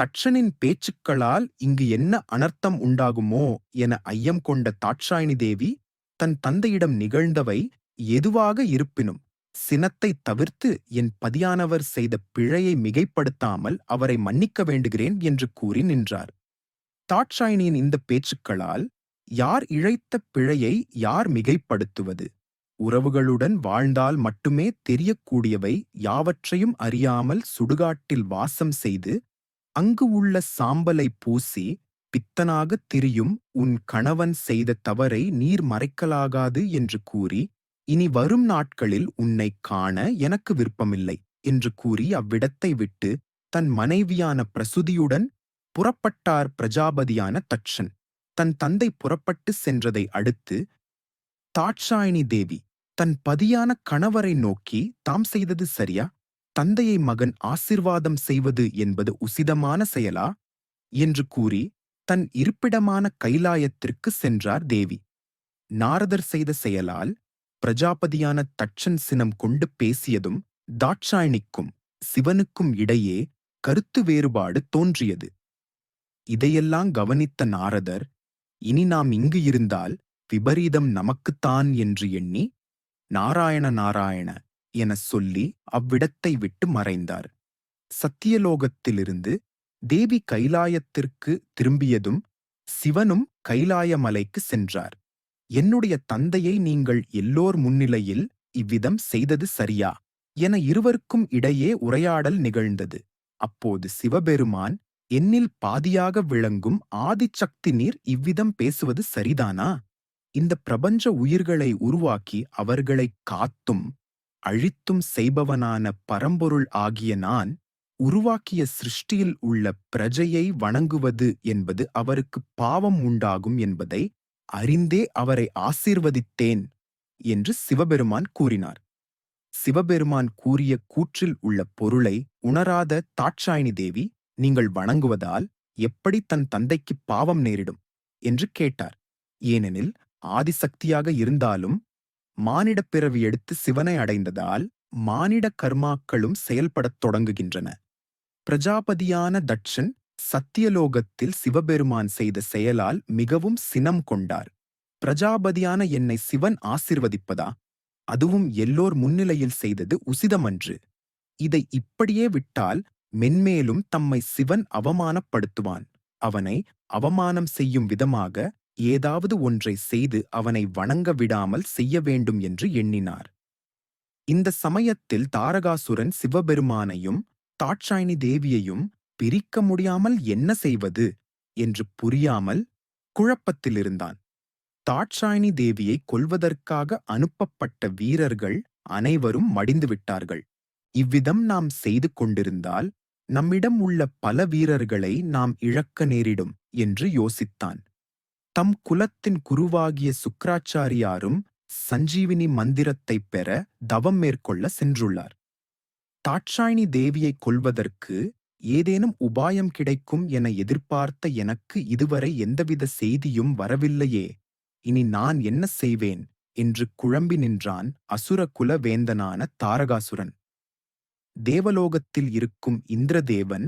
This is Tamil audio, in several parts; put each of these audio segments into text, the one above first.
தட்சனின் பேச்சுக்களால் இங்கு என்ன அனர்த்தம் உண்டாகுமோ என ஐயம் கொண்ட தாட்சாயணி தேவி தன் தந்தையிடம் நிகழ்ந்தவை எதுவாக இருப்பினும் சினத்தை தவிர்த்து என் பதியானவர் செய்த பிழையை மிகைப்படுத்தாமல் அவரை மன்னிக்க வேண்டுகிறேன் என்று கூறி நின்றார். தாட்சாயினியின் இந்த பேச்சுக்களால் யார் இழைத்த பிழையை யார் மிகைப்படுத்துவது? உறவுகளுடன் வாழ்ந்தால் மட்டுமே தெரியக்கூடியவை யாவற்றையும் அறியாமல் சுடுகாட்டில் வாசம் செய்து அங்கு உள்ள சாம்பலை பூசி பித்தனாகத் திரியும் உன் கணவன் செய்த தவறை நீர் மறைக்கலாகாது என்று கூறி இனி வரும் நாட்களில் உன்னைக் காண எனக்கு விருப்பமில்லை என்று கூறி அவ்விடத்தை விட்டு தன் மனைவியான பிரசுதியுடன் புறப்பட்டார் பிரஜாபதியான தட்சன். தன் தந்தை புறப்பட்டு சென்றதை அடுத்து தாட்சாயினி தேவி தன் பதியான கணவரை நோக்கி தாம் செய்தது சரியா? தந்தையை மகன் ஆசிர்வாதம் செய்வது என்பது உசிதமான செயலா? என்று கூறி தன் இருப்பிடமான கைலாயத்திற்கு சென்றார் தேவி. நாரதர் செய்த செயலால் பிரஜாபதியான தட்சன் சினம் கொண்டு பேசியதும் தாட்சாயணிக்கும் சிவனுக்கும் இடையே கருத்து வேறுபாடு தோன்றியது. இதையெல்லாம் கவனித்த நாரதர் இனி நாம் இங்கு இருந்தால் விபரீதம் நமக்குத்தான் என்று எண்ணி நாராயண நாராயண என சொல்லி அவ்விடத்தை விட்டு மறைந்தார். சத்தியலோகத்திலிருந்து தேவி கைலாயத்திற்கு திரும்பியதும் சிவனும் கைலாய மலைக்கு சென்றார். என்னுடைய தந்தையை நீங்கள் எல்லோர் முன்னிலையில் இவ்விதம் செய்தது சரியா என இருவருக்கும் இடையே உரையாடல் நிகழ்ந்தது. அப்போது சிவபெருமான் என்னில் பாதியாக விளங்கும் ஆதிச்சக்தி நீர் இவ்விதம் பேசுவது சரிதானா இந்த பிரபஞ்ச உயிர்களை உருவாக்கி அவர்களைக் காத்தும் அழித்தும் செய்பவனான பரம்பொருள் ஆகிய நான் உருவாக்கிய சிருஷ்டியில் உள்ள பிரஜையை வணங்குவது என்பது அவருக்கு பாவம் உண்டாகும் என்பதை அறிந்தே அவரை ஆசீர்வதித்தேன் என்று சிவபெருமான் கூறினார். சிவபெருமான் கூறிய கூற்றில் உள்ள பொருளை உணராத தாட்சாயினி தேவி நீங்கள் வணங்குவதால் எப்படி தன் தந்தைக்கு பாவம் நேரிடும்? என்று கேட்டார். ஏனெனில் ஆதிசக்தியாக இருந்தாலும் மானிடப் பிறவி எடுத்து சிவனை அடைந்ததால் மானிட கர்மாக்களும் செயல்படத் தொடங்குகின்றன. பிரஜாபதியான தட்சன் சத்தியலோகத்தில் சிவபெருமான் செய்த செயலால் மிகவும் சினம் கொண்டார். பிரஜாபதியான என்னை சிவன் ஆசிர்வதிப்பதா? அதுவும் எல்லோர் முன்னிலையில் செய்தது உசிதமன்று. இதை இப்படியே விட்டால் மென்மேலும் தம்மை சிவன் அவமானப்படுத்துவான். அவனை அவமானம் செய்யும் விதமாக ஏதாவது ஒன்றை செய்து அவனை வணங்க விடாமல் செய்ய வேண்டும் என்று எண்ணினார். இந்த சமயத்தில் தாரகாசுரன் சிவபெருமானையும் தாட்சாயினி தேவியையும் பிரிக்க முடியாமல் என்ன செய்வது என்று புரியாமல் குழப்பத்திலிருந்தான். தாட்சாயினி தேவியை கொல்வதற்காக அனுப்பப்பட்ட வீரர்கள் அனைவரும் மடிந்துவிட்டார்கள் இவ்விதம் நாம் செய்து கொண்டிருந்தால் நம்மிடம் உள்ள பல வீரர்களை நாம் இழக்க நேரிடும் என்று யோசித்தான். தம் குலத்தின் குருவாகிய சுக்ராச்சாரியாரும் சஞ்சீவினி மந்திரத்தைப் பெற தவம் மேற்கொள்ள சென்றுள்ளார். தாட்சாயினி தேவியைக் கொல்வதற்கு ஏதேனும் உபாயம் கிடைக்கும் என எதிர்பார்த்த எனக்கு இதுவரை எந்தவித செய்தியும் வரவில்லையே. இனி நான் என்ன செய்வேன்? என்று குழம்பி நின்றான் அசுரகுல வேந்தனான தாரகாசுரன். தேவலோகத்தில் இருக்கும் இந்திரதேவன்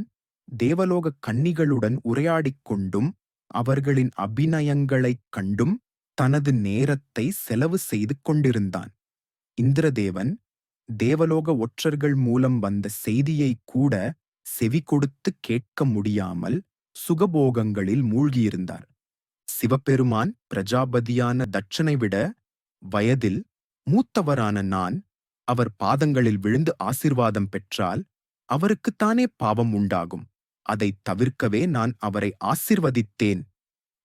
தேவலோகக் கன்னிகளுடன் உரையாடிக் கொண்டும் அவர்களின் அபிநயங்களைக் கண்டும் தனது நேரத்தை செலவு செய்து கொண்டிருந்தான். இந்திரதேவன் தேவலோக ஒற்றர்கள் மூலம் வந்த செய்தியை கூட செவி கொடுத்து கேட்க முடியாமல் சுகபோகங்களில் மூழ்கியிருந்தார். சிவபெருமான் பிரஜாபதியான தட்சனை விட வயதில் மூத்தவரான நான் அவர் பாதங்களில் விழுந்து ஆசிர்வாதம் பெற்றால் அவருக்குத்தானே பாவம் உண்டாகும். அதைத் தவிர்க்கவே நான் அவரை ஆசிர்வதித்தேன்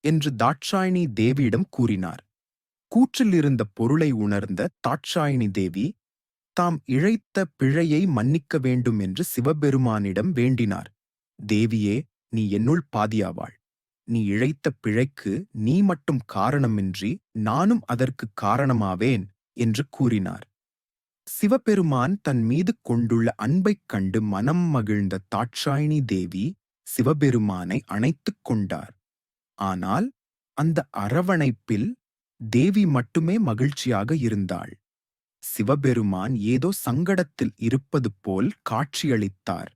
என்று தாட்சாயினி தேவியிடம் கூறினார். கூற்றிலிருந்த பொருளை உணர்ந்த தாட்சாயினி தேவி தாம் இழைத்த பிழையை மன்னிக்க வேண்டும் என்று சிவபெருமானிடம் வேண்டினார். தேவியே நீ என்னுள் பாதியாவாள். நீ இழைத்த பிழைக்கு நீ மட்டும் காரணமின்றி நானும் அதற்கு காரணமாவேன் என்று கூறினார். சிவபெருமான் தன் மீது கொண்டுள்ள அன்பைக் கண்டு மனம் மகிழ்ந்த தாட்சாயினி தேவி சிவபெருமானை அணைத்துக் கொண்டார். ஆனால் அந்த அரவணைப்பில் தேவி மட்டுமே மகிழ்ச்சியாக இருந்தாள். சிவபெருமான் ஏதோ சங்கடத்தில் இருப்பது போல் காட்சியளித்தார்.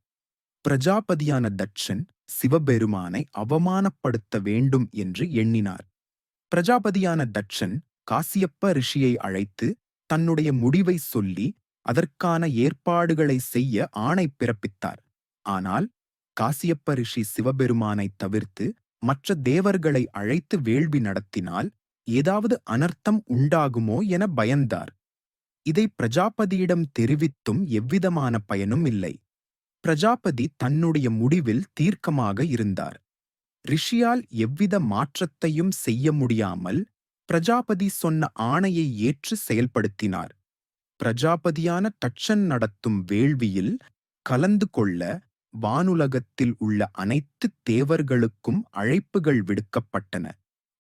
பிரஜாபதியான தட்சன் சிவபெருமானை அவமானப்படுத்த வேண்டும் என்று எண்ணினார். பிரஜாபதியான தட்சன் காசியப்ப ரிஷியை அழைத்து தன்னுடைய முடிவை சொல்லி அதற்கான ஏற்பாடுகளை செய்ய ஆணை பிறப்பித்தார். ஆனால் காசியப்ப ரிஷி சிவபெருமானை தவிர்த்து மற்ற தேவர்களை அழைத்து வேள்வி நடத்தினால் ஏதாவது அனர்த்தம் உண்டாகுமோ என பயந்தார். இதை பிரஜாபதியிடம் தெரிவித்தும் எவ்விதமான பயனும் இல்லை. பிரஜாபதி தன்னுடைய முடிவில் தீர்க்கமாக இருந்தார். ரிஷியால் எவ்வித மாற்றத்தையும் செய்ய முடியாமல் பிரஜாபதி சொன்ன ஆணையை ஏற்று செயல்படுத்தினார். பிரஜாபதியான தட்சன் நடத்தும் வேள்வியில் கலந்து கொள்ள வானுலகத்தில் உள்ள அனைத்து தேவர்களுக்கும் அழைப்புகள் விடுக்கப்பட்டன.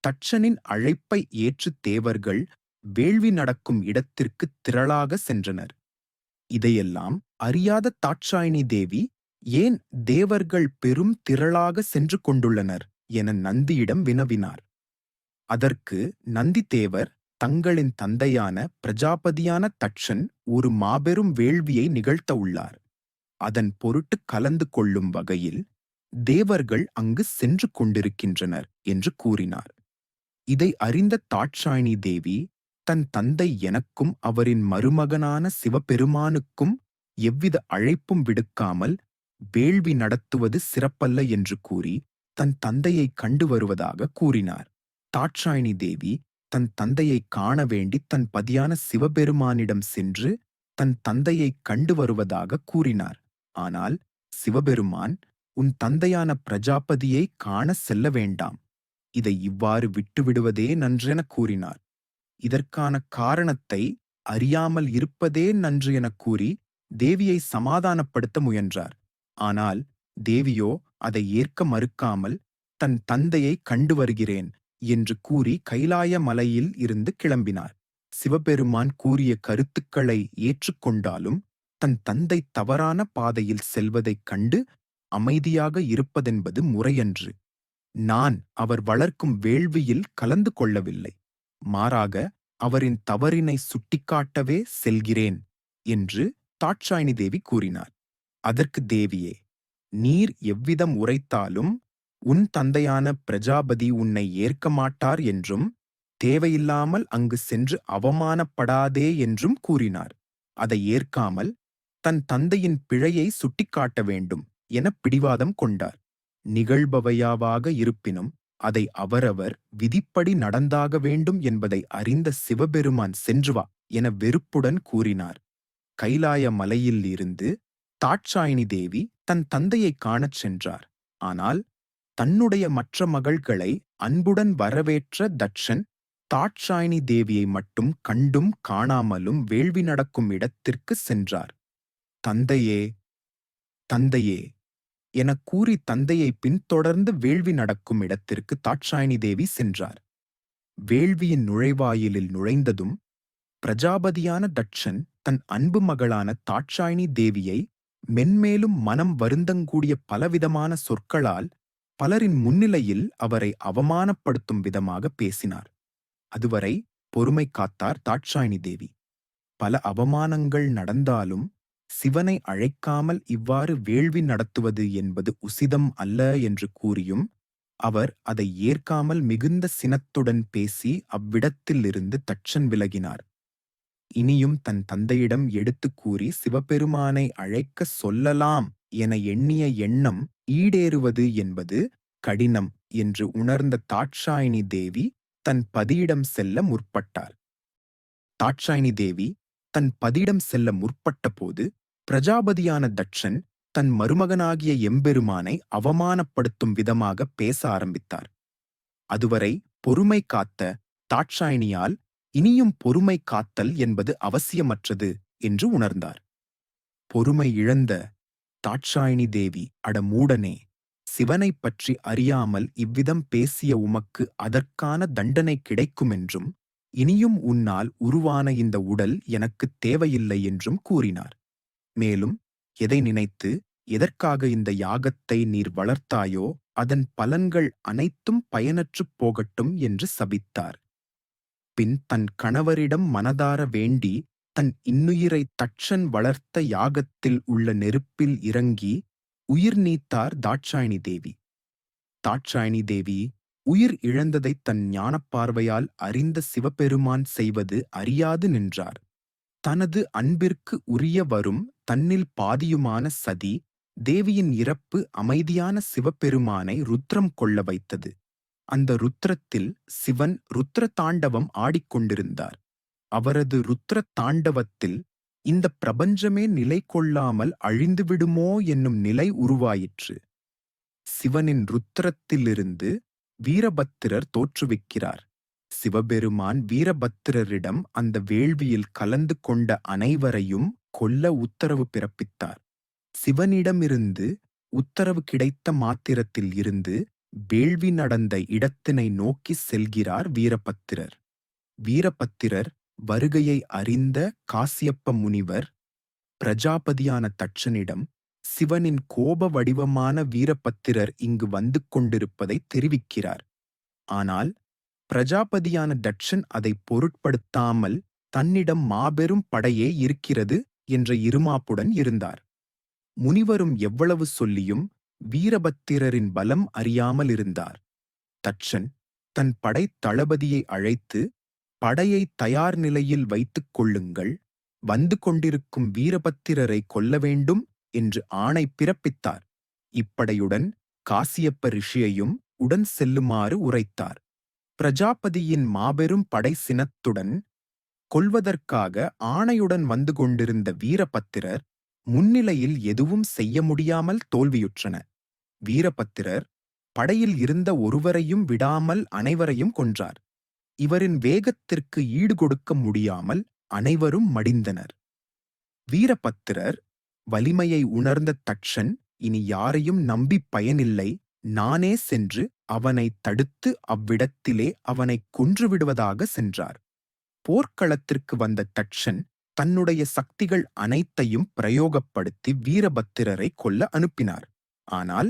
தட்சனின் அழைப்பை ஏற்று தேவர்கள் வேள்வி நடக்கும் இடத்திற்கு திரளாக சென்றனர். இதையெல்லாம் அறியாத தாட்சாயினி தேவி ஏன் தேவர்கள் பெரும் திரளாக சென்று கொண்டுள்ளனர் என நந்தியிடம் வினவினார். அதற்கு நந்திதேவர் தங்களின் தந்தையான பிரஜாபதியான தட்சன் ஒரு மாபெரும் வேள்வியை நிகழ்த்தவுள்ளார் அதன் பொருட்டு கலந்து கொள்ளும் வகையில் தேவர்கள் அங்கு சென்று கொண்டிருக்கின்றனர் என்று கூறினார். இதை அறிந்த தாட்சாயினி தேவி தன் தந்தை எனக்கும் அவரின் மருமகனான சிவபெருமானுக்கும் எவ்வித அழைப்பும் விடுக்காமல் வேள்வி நடத்துவது சிறப்பல்ல என்று கூறி தன் தந்தையை கண்டு வருவதாக கூறினார். தாட்சாயினி தேவி தன் தந்தையை காண வேண்டி தன் பதியான சிவபெருமானிடம் சென்று தன் தந்தையை கண்டு வருவதாக கூறினார். ஆனால் சிவபெருமான் உன் தந்தையான பிரஜாபதியை காண செல்ல வேண்டாம். இதை இவ்வாறு விட்டுவிடுவதே நன்றென கூறினார். இதற்கான காரணத்தை அறியாமல் இருப்பதே நன்று எனக் கூறி தேவியை சமாதானப்படுத்த முயன்றார். ஆனால் தேவியோ அதை ஏற்க மறுக்காமல் தன் தந்தையை கண்டு வருகிறேன். என்று கூறி கைலாய மலையில் இருந்து கிளம்பினார். சிவபெருமான் கூறிய கருத்துக்களை ஏற்றுக்கொண்டாலும் தன் தந்தை தவறான பாதையில் செல்வதைக் கண்டு அமைதியாக இருப்பதென்பது முறையன்று. நான் அவர் வளர்க்கும் வேள்வியில் கலந்து கொள்ளவில்லை. மாறாக அவரின் தவறினை சுட்டிக்காட்டவே செல்கிறேன் என்று தாட்சாயினி தேவி கூறினார். அதற்கு தேவியே நீர் எவ்விதம் உரைத்தாலும் உன் தந்தையான பிரஜாபதி உன்னை ஏற்க மாட்டார் என்றும் தேவையில்லாமல் அங்கு சென்று அவமானப்படாதே என்றும் கூறினார். அதை ஏற்காமல் தன் தந்தையின் பிழையை சுட்டிக்காட்ட வேண்டும் என பிடிவாதம் கொண்டார். நிகழ்பவையாவாக இருப்பினும் அதை அவரவர் விதிப்படி நடந்தாக வேண்டும் என்பதை அறிந்த சிவபெருமான் சென்று வா என வெறுப்புடன் கூறினார். கைலாய மலையில் இருந்து தாட்சாயினி தேவி தன் தந்தையை காணச் சென்றார். ஆனால் தன்னுடைய மற்ற மகள்களை அன்புடன் வரவேற்ற தட்சன் தாட்சாயினி தேவியை மட்டும் கண்டும் காணாமலும் வேள்வி நடக்கும் இடத்திற்கு சென்றார். தந்தையே தந்தையே எனக் கூறி தந்தையை பின்தொடர்ந்து வேள்வி நடக்கும் இடத்திற்கு தாட்சாயினி தேவி சென்றார். வேள்வியின் நுழைவாயிலில் நுழைந்ததும் பிரஜாபதியான தட்சன் தன் அன்பு மகளான தாட்சாயினி தேவியை மென்மேலும் மனம் வருந்தங்கூடிய பலவிதமான சொற்களால் பலரின் முன்னிலையில் அவரை அவமானப்படுத்தும் விதமாக பேசினார். அதுவரை பொறுமை காத்தார் தாட்சாயினி தேவி. பல அவமானங்கள் நடந்தாலும் சிவனை அழைக்காமல் இவ்வாறு வேள்வி நடத்துவது என்பது உசிதம் அல்ல என்று கூறியும் அவர் அதை ஏற்காமல் மிகுந்த சினத்துடன் பேசி அவ்விடத்திலிருந்து தட்சன் விலகினார். இனியும் தன் தந்தையிடம் எடுத்துக் கூறி சிவபெருமானை அழைக்க சொல்லலாம் என எண்ணிய எண்ணம் ஈடேறுவது என்பது கடினம் என்று உணர்ந்த தாட்சாயினி தேவி தன் பதியிடம் செல்ல முற்பட்டார் தாட்சாயினி தேவி தன் பதியிடம் செல்ல முற்பட்ட போது பிரஜாபதியான தட்சன் தன் மருமகனாகிய எம்பெருமானை அவமானப்படுத்தும் விதமாக பேச ஆரம்பித்தார். அதுவரை பொறுமை காத்த தாட்சாயினியால் இனியும் பொறுமை காத்தல் என்பது அவசியமற்றது என்று உணர்ந்தார். பொறுமை இழந்த தாட்சாயினி தேவி அட மூடனே! சிவனைப் பற்றி அறியாமல் இவ்விதம் பேசிய உமக்கு அதற்கான தண்டனை கிடைக்குமென்றும் இனியும் உன்னால் உருவான இந்த உடல் எனக்குத் தேவையில்லை என்றும் கூறினார். மேலும் எதை நினைத்து எதற்காக இந்த யாகத்தை நீர் வளர்த்தாயோ அதன் பலன்கள் அனைத்தும் பயனற்றுப் போகட்டும் என்று சபித்தார். பின் தன் கணவரிடம் மனதார வேண்டி தன் இன்னுயிரை தட்சன் வளர்த்த யாகத்தில் உள்ள நெருப்பில் இறங்கி உயிர் நீத்தார் தாட்சாயணி தேவி. தாட்சாயணி தேவி உயிர் இழந்ததைத் தன் ஞானப்பார்வையால் அறிந்த சிவபெருமான் செய்வது அறியாது நின்றார். தனது அன்பிற்கு உரிய வரும் தன்னில் பாதியுமான சதி தேவியின் இறப்பு அமைதியான சிவபெருமானை ருத்ரம் கொள்ள வைத்தது. அந்த ருத்ரத்தில் சிவன் ருத்ர தாண்டவம் ஆடிக்கொண்டிருந்தார். அவரது ருத்ர தாண்டவத்தில் இந்த பிரபஞ்சமே நிலை கொள்ளாமல் அழிந்துவிடுமோ என்னும் நிலை உருவாயிற்று. சிவனின் ருத்திரத்திலிருந்து வீரபத்திரர் தோற்றுவிக்கிறார். சிவபெருமான் வீரபத்திரரிடம் அந்த வேள்வியில் கலந்து கொண்ட அனைவரையும் கொல்ல உத்தரவு பிறப்பித்தார். சிவனிடமிருந்து உத்தரவு கிடைத்த மாத்திரத்தில் இருந்து வேள்வி நடந்த இடத்தினை நோக்கி செல்கிறார் வீரபத்திரர். வீரபத்திரர் வருகையை அறிந்த காசியப்ப முனிவர் பிரஜாபதியான தட்சனிடம் சிவனின் கோப வடிவமான வீரபத்திரர் இங்கு வந்து கொண்டிருப்பதை தெரிவிக்கிறார். ஆனால் பிரஜாபதியான தட்சன் அதை பொருட்படுத்தாமல் தன்னிடம் மாபெரும் படையே இருக்கிறது என்ற இருமாப்புடன் இருந்தார். முனிவரும் எவ்வளவு சொல்லியும் வீரபத்திரரின் பலம் அறியாமல் இருந்தார். தட்சன் தன் படை தளபதியை அழைத்து படையை தயார் நிலையில் வைத்துக் கொள்ளுங்கள். வந்து கொண்டிருக்கும் வீரபத்திரரை கொல்ல வேண்டும் என்று ஆணை பிறப்பித்தார். இப்படையுடன் காசியப்ப ரிஷியையும் உடன் செல்லுமாறு உரைத்தார். பிரஜாபதியின் மாபெரும் படை சினத்துடன் கொல்வதற்காக ஆணையுடன் வந்து கொண்டிருந்த வீரபத்திரர் முன்னிலையில் எதுவும் செய்ய முடியாமல் தோல்வியுற்றன வீரபத்திரர் படையில் இருந்த ஒருவரையும் விடாமல் அனைவரையும் கொன்றார். இவரின் வேகத்திற்கு ஈடுகொடுக்க முடியாமல் அனைவரும் மடிந்தனர். வீரபத்திரர் வலிமையை உணர்ந்த தக்ஷன் இனி யாரையும் நம்பி பயனில்லை. நானே சென்று அவனை தடுத்து அவ்விடத்திலே அவனை கொன்றுவிடுவதாக சென்றார். போர்க்களத்திற்கு வந்த தட்சன் தன்னுடைய சக்திகள் அனைத்தையும் பிரயோகப்படுத்தி வீரபத்திரரை கொல்ல அனுப்பினார். ஆனால்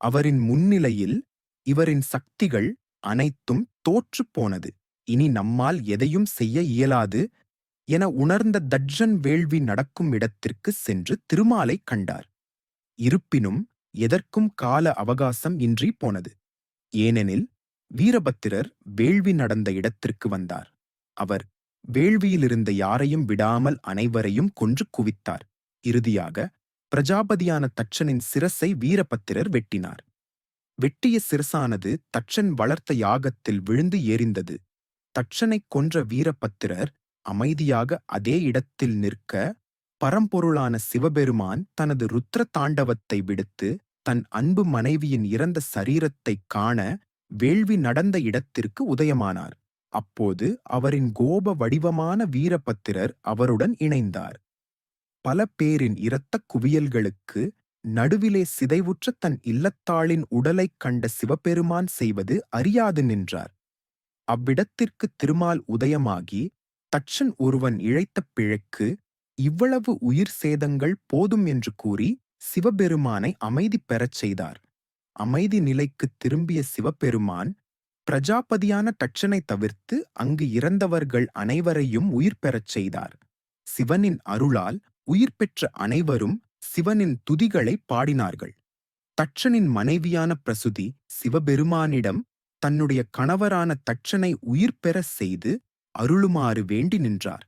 அவரின் முன்னிலையில் இவரின் சக்திகள் அனைத்தும் தோற்றுப் போனது. இனி நம்மால் எதையும் செய்ய இயலாது என உணர்ந்த தட்சன் வேள்வி நடக்கும் இடத்திற்கு சென்று திருமாலை கண்டார். இருப்பினும் எதற்கும் கால அவகாசம் இன்றி போனது. ஏனெனில் வீரபத்திரர் வேள்வி நடந்த இடத்திற்கு வந்தார். அவர் வேள்வியிலிருந்த யாரையும் விடாமல் அனைவரையும் கொன்று குவித்தார். இறுதியாக பிரஜாபதியான தட்சனின் சிரசை வீரபத்திரர் வெட்டினார். வெட்டிய சிரசானது தட்சன் வளர்த்த யாகத்தில் விழுந்து எரிந்தது தட்சனைக் கொன்ற வீரபத்திரர் அமைதியாக அதே இடத்தில் நிற்க பரம்பொருளான சிவபெருமான் தனது ருத்ர தாண்டவத்தை விடுத்து தன் அன்பு மனைவியின் இறந்த சரீரத்தைக் காண வேள்வி நடந்த இடத்திற்கு உதயமானார். அப்போது அவரின் கோப வடிவமான வீரபத்திரர் அவருடன் இணைந்தார். பல பேரின் இரத்தக் குவியல்களுக்கு நடுவிலே சிதைவுற்ற தன் இல்லத்தாளின் உடலைக் கண்ட சிவபெருமான் செய்வது அறியாது நின்றார். அவ்விடத்திற்கு திருமால் உதயமாகி தட்சன் ஒருவன் இழைத்த பிழைக்கு இவ்வளவு உயிர் சேதங்கள் போதும் என்று கூறி சிவபெருமானை அமைதி பெறச் செய்தார். அமைதி நிலைக்குத் திரும்பிய சிவபெருமான் பிரஜாபதியான தட்சனை தவிர்த்து அங்கு இறந்தவர்கள் அனைவரையும் உயிர் பெறச் செய்தார். சிவனின் அருளால் உயிர் பெற்ற அனைவரும் சிவனின் துதிகளை பாடினார்கள். தட்சனின் மனைவியான பிரசுதி சிவபெருமானிடம் தன்னுடைய கணவரான தட்சனை உயிர் பெறச் செய்து அருளுமாறு வேண்டி நின்றார்.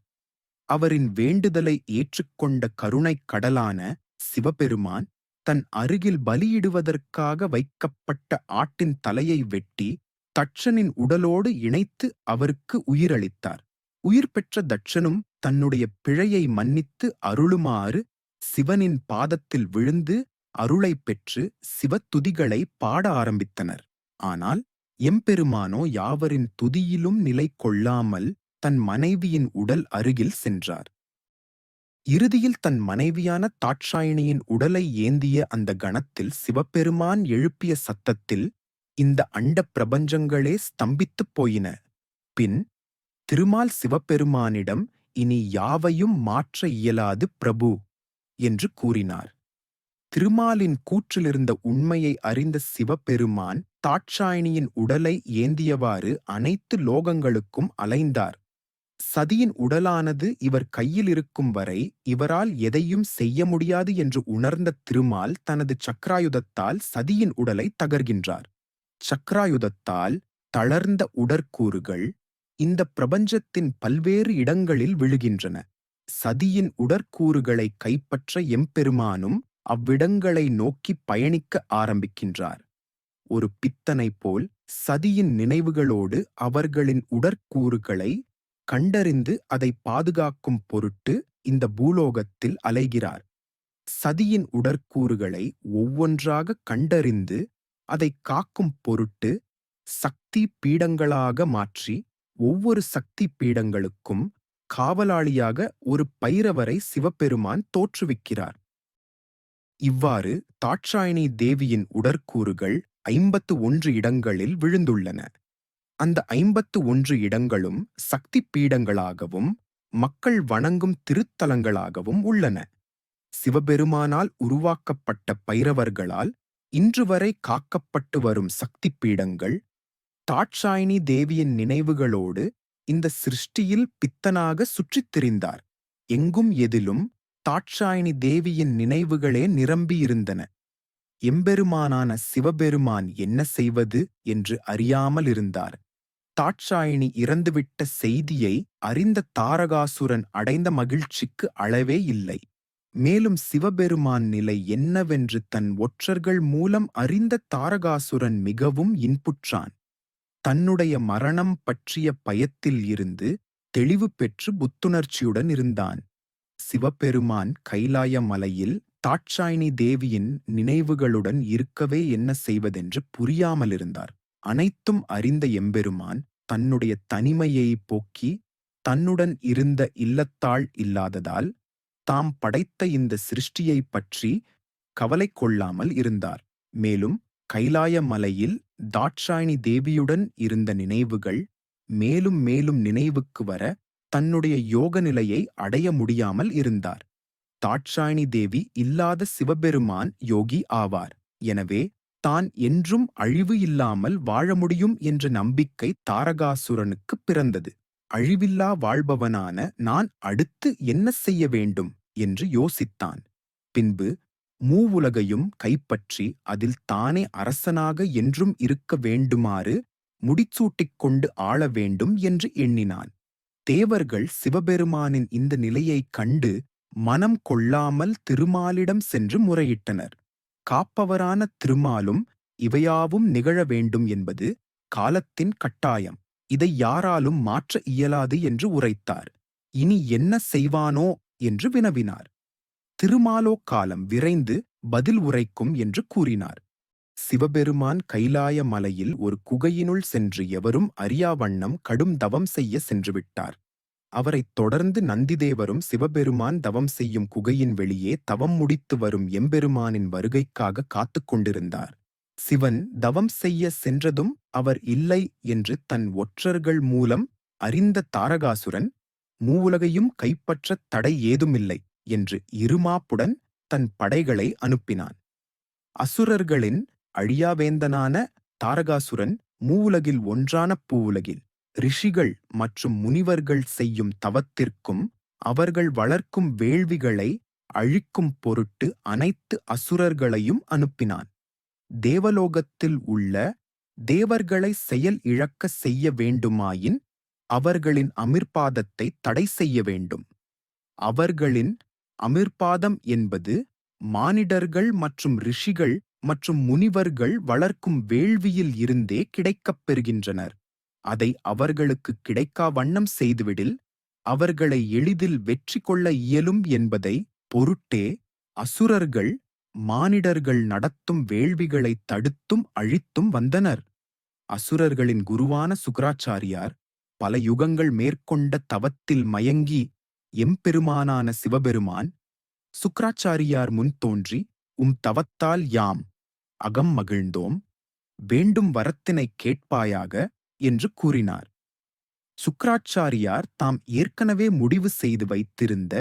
அவரின் வேண்டுதலை ஏற்றுக்கொண்ட கருணைக் கடலான சிவபெருமான் தன் அருகில் பலியிடுவதற்காக வைக்கப்பட்ட ஆட்டின் தலையை வெட்டி தட்சனின் உடலோடு இணைத்து அவருக்கு உயிரளித்தார். உயிர் பெற்ற தட்சனும் தன்னுடைய பிழையை மன்னித்து அருளுமாறு சிவனின் பாதத்தில் விழுந்து அருளைப் பெற்று சிவத்துதிகளை பாட ஆரம்பித்தனர். ஆனால் எம்பெருமானோ யாவரின் துதியிலும் நிலை கொள்ளாமல் தன் மனைவியின் உடல் அருகில் சென்றார். இறுதியில் தன் மனைவியான தாட்சாயினியின் உடலை ஏந்திய அந்த கணத்தில் சிவபெருமான் எழுப்பிய சத்தத்தில் இந்த அண்டப் பிரபஞ்சங்களே ஸ்தம்பித்துப் போயின. பின் திருமால் சிவபெருமானிடம் இனி யாவையும் மாற்ற இயலாது பிரபு என்று கூறினார். திருமாலின் கூற்றிலிருந்த உண்மையை அறிந்த சிவபெருமான் தாட்சாயணியின் உடலை ஏந்தியவாறு அனைத்து லோகங்களுக்கும் அலைந்தார். சதியின் உடலானது இவர் கையில் இருக்கும் வரை இவரால் எதையும் செய்ய முடியாது என்று உணர்ந்த திருமால் தனது சக்ராயுதத்தால் சதியின் உடலை தகர்கின்றார். சக்ராயுதத்தால் தளர்ந்த உடற்கூறுகள் இந்த பிரபஞ்சத்தின் பல்வேறு இடங்களில் விழுகின்றன. சதியின் உடற்கூறுகளை கைப்பற்ற எம்பெருமானும் அவ்விடங்களை நோக்கி பயணிக்க ஆரம்பிக்கின்றார். ஒரு பித்தனைப் போல் சதியின் நினைவுகளோடு அவர்களின் உடற்கூறுகளை கண்டறிந்து அதை பாதுகாக்கும் பொருட்டு இந்த பூலோகத்தில் அலைகிறார். சதியின் உடற்கூறுகளை ஒவ்வொன்றாக கண்டறிந்து அதை காக்கும் பொருட்டு சக்தி பீடங்களாக மாற்றி ஒவ்வொரு சக்தி பீடங்களுக்கும் காவலாளியாக ஒரு பைரவரை சிவபெருமான் தோற்றுவிக்கிறார். இவ்வாறு தாட்சாயணி தேவியின் உடற்கூறுகள் ஐம்பத்து ஒன்று இடங்களில் விழுந்துள்ளன. அந்த ஐம்பத்து ஒன்று இடங்களும் சக்தி பீடங்களாகவும் மக்கள் வணங்கும் திருத்தலங்களாகவும் உள்ளன. சிவபெருமானால் உருவாக்கப்பட்ட பைரவர்களால் இன்று வரை காக்கப்பட்டு வரும் சக்தி பீடங்கள் தாட்சாயினி தேவியின் நினைவுகளோடு இந்த சிருஷ்டியில் பித்தனாக சுற்றித் திரிந்தார். எங்கும் எதிலும் தாட்சாயினி தேவியின் நினைவுகளே நிரம்பியிருந்தன எம்பெருமானான சிவபெருமான் என்ன செய்வது என்று அறியாமல் இருந்தார். தாட்சாயினி இறந்துவிட்ட செய்தியை அறிந்த தாரகாசுரன் அடைந்த மகிழ்ச்சிக்கு அளவே இல்லை. மேலும் சிவபெருமான் நிலை என்னவென்று தன் ஒற்றர்கள் மூலம் அறிந்த தாரகாசுரன் மிகவும் இன்புற்றான். தன்னுடைய மரணம் பற்றிய பயத்தில் இருந்து தெளிவு பெற்று புத்துணர்ச்சியுடன் இருந்தான். சிவபெருமான் கைலாய மலையில் தாட்சாயினி தேவியின் நினைவுகளுடன் இருக்கவே என்ன செய்வதென்று புரியாமலிருந்தார். அனைத்தும் அறிந்த எம்பெருமான் தன்னுடைய தனிமையை போக்கி தன்னுடன் இருந்த இல்லத்தாள் இல்லாததால் தாம் படைத்த இந்த சிருஷ்டியைப் பற்றி கவலை கொள்ளாமல் இருந்தார். மேலும் கைலாய மலையில் தாட்சாயினி தேவியுடன் இருந்த நினைவுகள் மேலும் மேலும் நினைவுக்கு வர தன்னுடைய யோக நிலையை அடைய முடியாமல் இருந்தார். தாட்சாயணி தேவி இல்லாத சிவபெருமான் யோகி ஆவார். எனவே தான் என்றும் அழிவு இல்லாமல் வாழ முடியும் என்ற நம்பிக்கை தாரகாசுரனுக்கு பிறந்தது. அழிவில்லா வாழ்பவனான நான் அடுத்து என்ன செய்ய வேண்டும்? என்று யோசித்தான். பின்பு மூவுலகையும் கைப்பற்றி அதில் தானே அரசனாக என்றும் இருக்க வேண்டுமாறு முடிச்சூட்டிக் கொண்டு ஆள வேண்டும் என்று எண்ணினான். தேவர்கள் சிவபெருமானின் இந்த நிலையைக் கண்டு மனம் கொள்ளாமல் திருமாலிடம் சென்று முறையிட்டனர். காப்பவரான திருமாலும் இவையாவும் நிகழ வேண்டும் என்பது காலத்தின் கட்டாயம். இதை யாராலும் மாற்ற இயலாது என்று உரைத்தார். இனி என்ன செய்வானோ என்று வினவினார். திருமாலோ காலம் விரைந்து பதில் உரைக்கும் என்று கூறினார். சிவபெருமான் கைலாய மலையில் ஒரு குகையினுள் சென்று எவரும் அறியாவண்ணம் கடும் தவம் செய்ய சென்றுவிட்டார் அவரைத் தொடர்ந்து நந்திதேவரும் சிவபெருமான் தவம் செய்யும் குகையின் வெளியே தவம் முடித்து வரும் எம்பெருமானின் வருகைக்காக காத்துக் கொண்டிருந்தார். சிவன் தவம் செய்ய சென்றதும் அவர் இல்லை என்று தன் ஒற்றர்கள் மூலம் அறிந்த தாரகாசுரன் மூவுலகையும் கைப்பற்ற தடை ஏதுமில்லை என்று இருமாப்புடன் தன் படைகளை அனுப்பினான். அசுரர்களின் அழியாவேந்தனான தாரகாசுரன் மூவுலகில் ஒன்றான பூவுலகில் ரிஷிகள் மற்றும் முனிவர்கள் செய்யும் தவத்திற்கும் அவர்கள் வளர்க்கும் வேள்விகளை அழிக்கும் பொருட்டு அனைத்து அசுரர்களையும் அனுப்பினான். தேவலோகத்தில் உள்ள தேவர்களை செயல் இழக்க செய்ய வேண்டுமாயின் அவர்களின் அமிர்பாதத்தை தடை செய்ய வேண்டும். அவர்களின் அமிர்பாதம் என்பது மானிடர்கள் மற்றும் ரிஷிகள் மற்றும் முனிவர்கள் வளர்க்கும் வேள்வியில் இருந்தே கிடைக்கப் பெறுகின்றனர். அதை அவர்களுக்கு கிடைக்கா வண்ணம் செய்துவிடில் அவர்களை எளிதில் வெற்றி கொள்ள இயலும் என்பதை பொருட்டே அசுரர்கள் மானிடர்கள் நடத்தும் வேள்விகளை தடுத்தும் அழித்தும் வந்தனர். அசுரர்களின் குருவான சுக்கராச்சாரியார் பல யுகங்கள் மேற்கொண்ட தவத்தில் மயங்கி எம்பெருமானான சிவபெருமான் சுக்கராச்சாரியார் முன் தோன்றி உம் தவத்தால் யாம் அகம் மகிழ்ந்தோம் வேண்டும் வரத்தினைக் கேட்பாயாக என்று கூறினார். சுக்கராச்சாரியார் தாம் ஏற்கனவே முடிவு செய்து வைத்திருந்த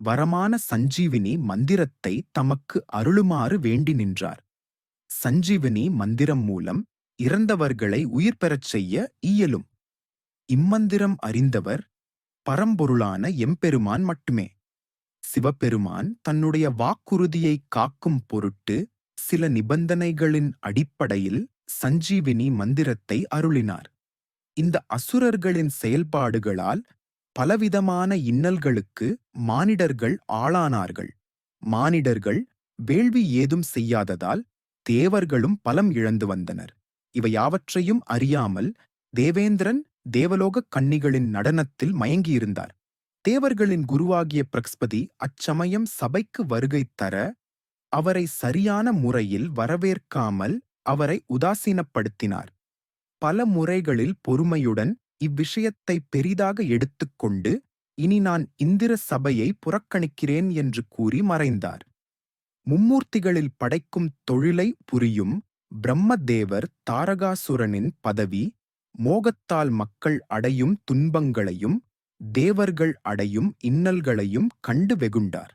வரமான சஞ்சீவினி மந்திரத்தை தமக்கு அருளுமாறு வேண்டி நின்றார். சஞ்சீவினி மந்திரம் மூலம் இறந்தவர்களை உயிர் பெறச் செய்ய இயலும். இம்மந்திரம் அறிந்தவர் பரம்பொருளான எம்பெருமான் மட்டுமே. சிவபெருமான் தன்னுடைய வாக்குறுதியை காக்கும் பொருட்டு சில நிபந்தனைகளின் அடிப்படையில் சஞ்சீவினி மந்திரத்தை அருளினார். இந்த அசுரர்களின் செயல்பாடுகளால் பலவிதமான இன்னல்களுக்கு மானிடர்கள் ஆளானார்கள். மானிடர்கள் வேள்வி ஏதும் செய்யாததால் தேவர்களும் பலம் இழந்து வந்தனர். இவை யாவற்றையும் அறியாமல் தேவேந்திரன் தேவலோகக் கன்னிகளின் நடனத்தில் மயங்கியிருந்தார். தேவர்களின் குருவாகிய பிரக்ஸ்பதி அச்சமயம் சபைக்கு வருகை தர அவரை சரியான முறையில் வரவேற்காமல் அவரை உதாசீனப்படுத்தினார். பல முறைகளில் பொறுமையுடன் இவ்விஷயத்தை பெரிதாக எடுத்துக்கொண்டு இனி நான் இந்திர சபையை புறக்கணிக்கிறேன் என்று கூறி மறைந்தார். மும்மூர்த்திகளில் படைக்கும் தொழிலை புரியும் பிரம்மதேவர் தாரகாசுரனின் பதவி மோகத்தால் மக்கள் அடையும் துன்பங்களையும் தேவர்கள் அடையும் இன்னல்களையும் கண்டு வெகுண்டார்.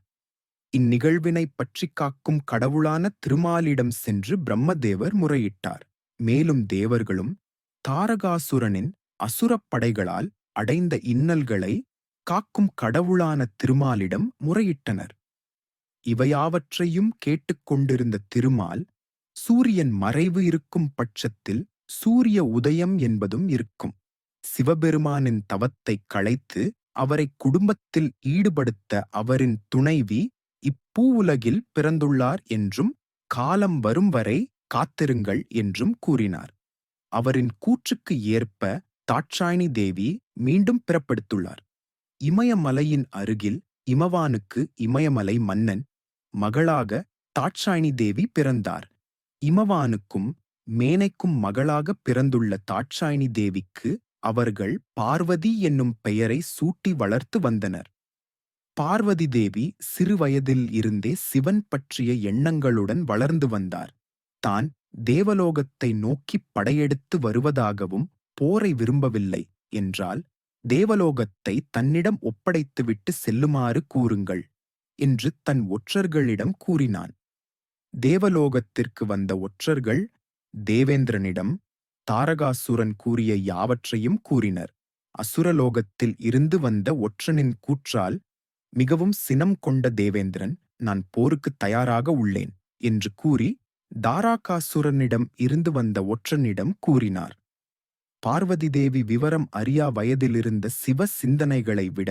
இந்நிகழ்வினைப் பற்றிக் காக்கும் கடவுளான திருமாலிடம் சென்று பிரம்மதேவர் முறையிட்டார். மேலும் தேவர்களும் தாரகாசுரனின் அசுரப் படைகளால் அடைந்த இன்னல்களை காக்கும் கடவுளான திருமாலிடம் முறையிட்டனர். இவையாவற்றையும் கேட்டுக்கொண்டிருந்த திருமால் சூரியன் மறைவு இருக்கும் பட்சத்தில் சூரிய உதயம் என்பதும் இருக்கும். சிவபெருமானின் தவத்தைக் களைத்து அவரை குடும்பத்தில் ஈடுபடுத்த அவரின் துணைவி பூவுலகில் பிறந்துள்ளார் என்றும் காலம் வரும் வரை காத்திருங்கள் என்றும் கூறினார். அவரின் கூற்றுக்கு ஏற்ப தாட்சாயணி தேவி மீண்டும் பிறப்பெடுத்துள்ளார். இமயமலையின் அருகில் இமவானுக்கு இமயமலை மன்னன் மகளாக தாட்சாயணி தேவி பிறந்தார். இமவானுக்கும் மேனைக்கும் மகளாக பிறந்துள்ள தாட்சாயணி தேவிக்கு அவர்கள் பார்வதி என்னும் பெயரை சூட்டி வளர்த்து வந்தனர். பார்வதி தேவி சிறுவயதில் இருந்தே சிவன் பற்றிய எண்ணங்களுடன் வளர்ந்து வந்தார். தான் தேவலோகத்தை நோக்கிப் படையெடுத்து வருவதாகவும் போரை விரும்பவில்லை என்றால் தேவலோகத்தை தன்னிடம் ஒப்படைத்துவிட்டு செல்லுமாறு கூறுங்கள் என்று தன் ஒற்றர்களிடம் கூறினான். தேவலோகத்திற்கு வந்த ஒற்றர்கள் தேவேந்திரனிடம் தாரகாசுரன் கூறிய யாவற்றையும் கூறினர். அசுரலோகத்தில் இருந்து வந்த ஒற்றனின் கூற்றால் மிகவும் சினம் கொண்ட தேவேந்திரன் நான் போருக்கு தயாராக உள்ளேன் என்று கூறி தாராகாசுரனிடம் இருந்து வந்த ஒற்றனிடம் கூறினார். பார்வதி தேவி விவரம் அறியா வயதிலிருந்த சிவ சிந்தனைகளை விட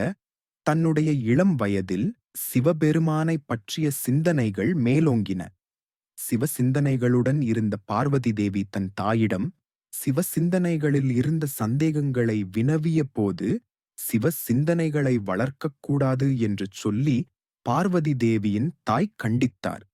தன்னுடைய இளம் வயதில் சிவபெருமானை பற்றிய சிந்தனைகள் மேலோங்கின. சிவ சிந்தனைகளுடன் இருந்த பார்வதி தேவி தன் தாயிடம் சிவ சிந்தனைகளில் இருந்த சந்தேகங்களை வினவிய போது சிவ சிந்தனைகளை வளர்க்கக்கூடாது என்று சொல்லி பார்வதி தேவியின் தாய் கண்டித்தார்.